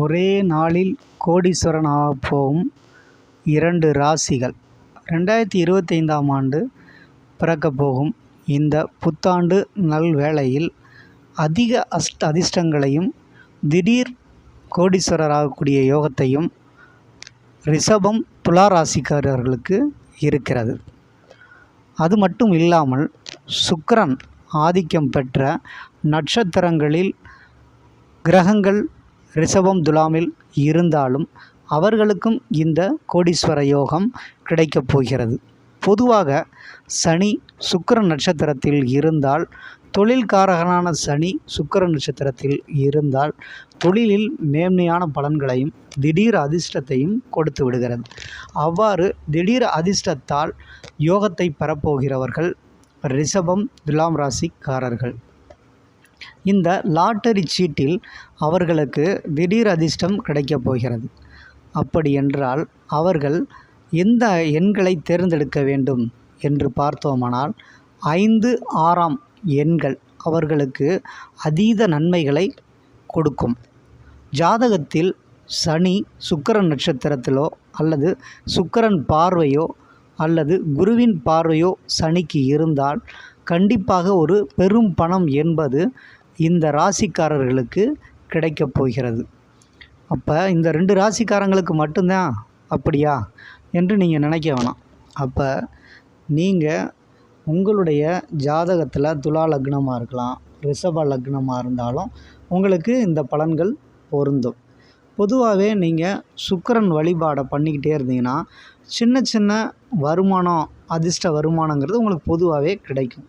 ஒரே நாளில் கோடீஸ்வரன் போகும் இரண்டு ராசிகள். ரெண்டாயிரத்தி இருபத்தைந்தாம் ஆண்டு பிறக்கப் போகும். இந்த புத்தாண்டு நல்வேளையில் அதிக அஷ்ட அதிர்ஷ்டங்களையும் திடீர் கோடீஸ்வரராகக்கூடிய யோகத்தையும் ரிஷபம் துலா ராசிக்காரர்களுக்கு இருக்கிறது. அது மட்டும் இல்லாமல் சுக்கரன் ஆதிக்கம் பெற்ற நட்சத்திரங்களில் கிரகங்கள் ரிஷபம் துலாமில் இருந்தாலும் அவர்களுக்கும் இந்த கோடீஸ்வர யோகம் கிடைக்கப் போகிறது. பொதுவாக சனி சுக்கர நட்சத்திரத்தில் இருந்தால் தொழில்காரகனான சனி சுக்கர நட்சத்திரத்தில் இருந்தால் தொழிலில் மேன்மையான பலன்களையும் திடீர் அதிர்ஷ்டத்தையும் கொடுத்து விடுகிறது. அவ்வாறு திடீர் அதிர்ஷ்டத்தால் யோகத்தை பெறப்போகிறவர்கள் ரிஷபம் துலாம் ராசிக்காரர்கள். இந்த லாட்டரி சீட்டில் அவர்களுக்கு திடீர் அதிர்ஷ்டம் கிடைக்கப் போகிறது. அப்படி என்றால் அவர்கள் எந்த எண்களை தேர்ந்தெடுக்க வேண்டும் என்று பார்த்தோமானால் ஐந்து ஆறாம் எண்கள் அவர்களுக்கு அதீத நன்மைகளை கொடுக்கும். ஜாதகத்தில் சனி சுக்கிரன் நட்சத்திரத்திலோ அல்லது சுக்கிரன் பார்வையோ அல்லது குருவின் பார்வையோ சனிக்கு இருந்தால் கண்டிப்பாக ஒரு பெரும் பணம் என்பது இந்த ராசிக்காரர்களுக்கு கிடைக்கப் போகிறது. அப்போ இந்த ரெண்டு ராசிக்காரங்களுக்கு மட்டும்தான் அப்படியா என்று நீங்கள் நினைக்க வேணாம். அப்போ நீங்கள் உங்களுடைய ஜாதகத்தில் துலா லக்னமாக இருக்கலாம் ரிஷப லக்னமாக இருந்தாலும் உங்களுக்கு இந்த பலன்கள் பொருந்தும். பொதுவாகவே நீங்கள் சுக்கரன் வழிபாடை பண்ணிக்கிட்டே இருந்தீங்கன்னா சின்ன சின்ன வருமானம் அதிர்ஷ்ட வருமானங்கிறது உங்களுக்கு பொதுவாகவே கிடைக்கும்.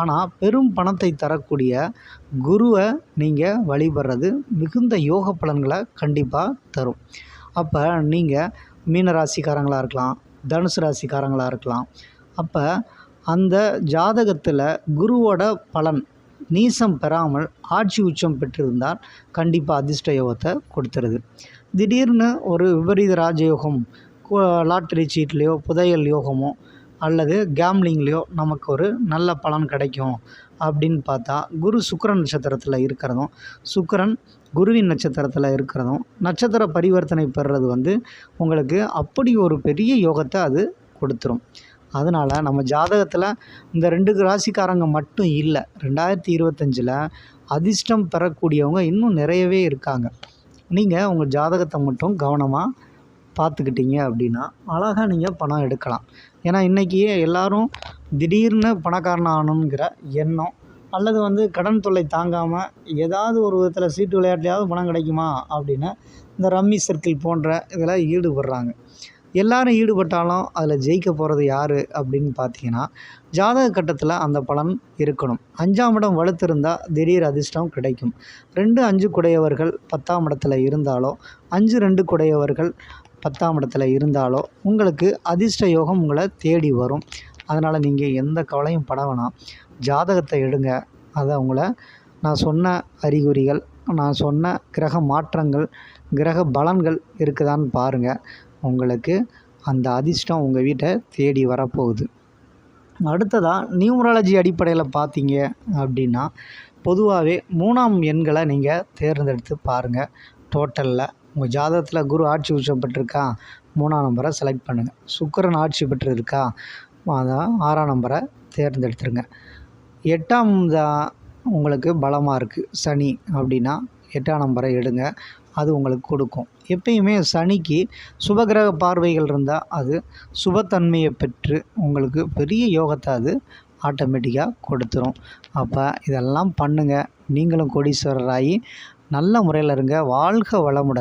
ஆனால் பெரும் பணத்தை தரக்கூடிய குருவை நீங்கள் வழிபடுறது மிகுந்த யோக பலன்களை கண்டிப்பாக தரும். அப்போ நீங்கள் மீன ராசிக்காரங்களாக இருக்கலாம் தனுசு ராசிக்காரங்களாக இருக்கலாம். அப்போ அந்த ஜாதகத்தில் குருவோட பலன் நீசம் பெறாமல் ஆட்சி உச்சம் பெற்றிருந்தால் கண்டிப்பாக அதிர்ஷ்ட யோகத்தை கொடுத்துருது. திடீர்னு ஒரு விபரீத ராஜயோகம் லாட்டரி சீட்லேயோ புதையல் யோகமோ அல்லது கேம்லிங்லேயோ நமக்கு ஒரு நல்ல பலன் கிடைக்கும் அப்படின்னு பார்த்தா குரு சுக்கரன் நட்சத்திரத்தில் இருக்கிறதும் சுக்கரன் குருவின் நட்சத்திரத்தில் இருக்கிறதும் நட்சத்திர பரிவர்த்தனை பெறுறது வந்து உங்களுக்கு அப்படி ஒரு பெரிய யோகத்தை அது கொடுத்துரும். அதனால் நம்ம ஜாதகத்தில் இந்த ரெண்டு ராசிக்காரங்க மட்டும் இல்லை ரெண்டாயிரத்தி இருபத்தஞ்சில் அதிர்ஷ்டம் பெறக்கூடியவங்க இன்னும் நிறையவே இருக்காங்க. நீங்கள் உங்கள் ஜாதகத்தை மட்டும் கவனமாக பார்த்துக்கிட்டீங்க அப்படின்னா அழகாக நீங்கள் பணம் எடுக்கலாம். ஏன்னா இன்றைக்கி எல்லோரும் திடீர்னு பணக்காரன் ஆகணுங்கிற எண்ணம் அல்லது வந்து கடன் தொல்லை தாங்காமல் ஏதாவது ஒரு விதத்தில் சீட்டு விளையாட்டுலையாவது பணம் கிடைக்குமா அப்படின்னு இந்த ரம்மி சர்க்கிள் போன்ற இதில் ஈடுபடுறாங்க. எல்லாரும் ஈடுபட்டாலும் அதில் ஜெயிக்க போகிறது யார் அப்படின்னு பார்த்தீங்கன்னா ஜாதக கட்டத்தில் அந்த பலன் இருக்கணும். அஞ்சாம் இடம் வலுத்திருந்தால் திடீர் அதிர்ஷ்டம் கிடைக்கும். ரெண்டு அஞ்சு குடையவர்கள் பத்தாம் இடத்துல இருந்தாலும் அஞ்சு ரெண்டு குடையவர்கள் பத்தாம் இடத்துல இருந்தாலோ உங்களுக்கு அதிர்ஷ்ட யோகம் உங்களை தேடி வரும். அதனால் நீங்கள் எந்த கவலையும் பட வேணாம். ஜாதகத்தை எடுங்க. அதை உங்களை நான் சொன்ன அறிகுறிகள் நான் சொன்ன கிரக மாற்றங்கள் கிரக பலன்கள் இருக்குதான்னு பாருங்கள் உங்களுக்கு அந்த அதிர்ஷ்டம் உங்கள் வீட்டை தேடி வரப்போகுது. அடுத்ததாக நியூமராலஜி அடிப்படையில் பார்த்தீங்க அப்படின்னா பொதுவாகவே மூணாம் எண்களை நீங்கள் தேர்ந்தெடுத்து பாருங்கள் டோட்டலில் உங்கள் ஜாதகத்தில் குரு ஆட்சி உச்சம் பெற்றிருக்கா? மூணாம் நம்பரை செலக்ட் பண்ணுங்கள் சுக்கரன் ஆட்சி பெற்றிருக்கா? அதான் ஆறாம் நம்பரை தேர்ந்தெடுத்துருங்க. எட்டாம் தான் உங்களுக்கு பலமாக இருக்குது சனி அப்படின்னா எட்டாம் நம்பரை எடுங்க. அது உங்களுக்கு கொடுக்கும். எப்பயுமே சனிக்கு சுபகிரக பார்வைகள் இருந்தால் அது சுபத்தன்மையை பெற்று உங்களுக்கு பெரிய யோகத்தை அது ஆட்டோமேட்டிக்காக கொடுத்துரும். அப்போ இதெல்லாம் பண்ணுங்கள் நீங்களும் கோடீஸ்வரராகி நல்ல முறையில் இருங்க. வாழ்க வளமுடன்.